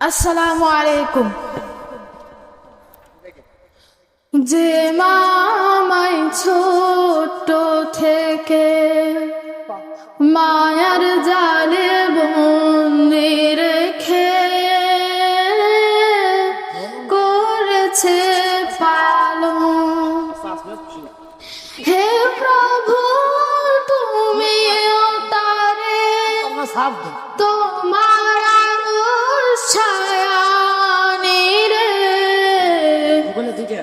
আসসালামু আলাইকুম। যে মামাই ছোট থেকে মায়ার জালে বন্দি রেখে করেছে পালন। হে প্রভু তুমি তারে তোমার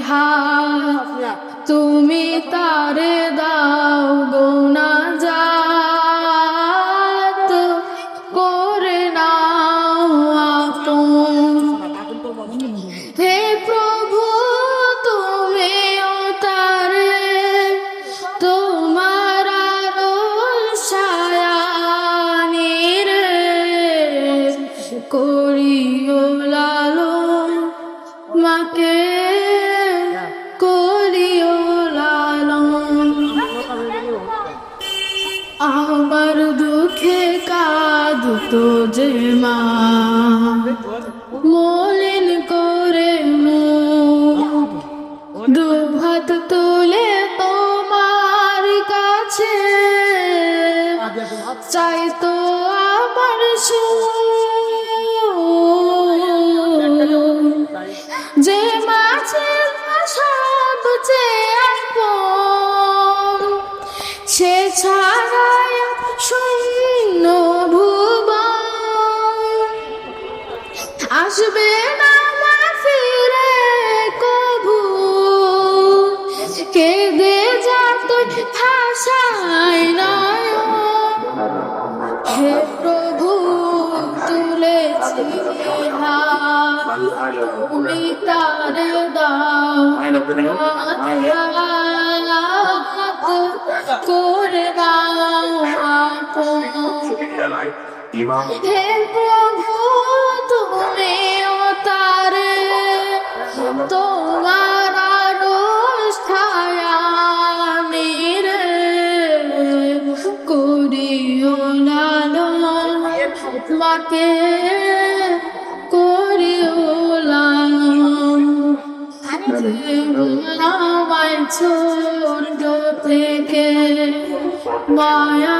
হাত তুমি তারে দাও মাকে করিও লালো আমার দুঃখে কাঁদতো যে মা। মলিন করে মুখ, দুভাত তুলে তোমার কাছে। চাইতো আমার সুখ। সে ছাড়াই শূন্য ভুবন আসবে না ফিরে কবু কেঁদে যা তুই ভাষায় নয়ন হে প্রভু তুলেছি তুমি তারে দাও হে প্রভু তুমি ও তোমার আরশ ছায়ানি রে করিও লালন মাকে করিও লালন আমায় ছোট থেকে মায়ার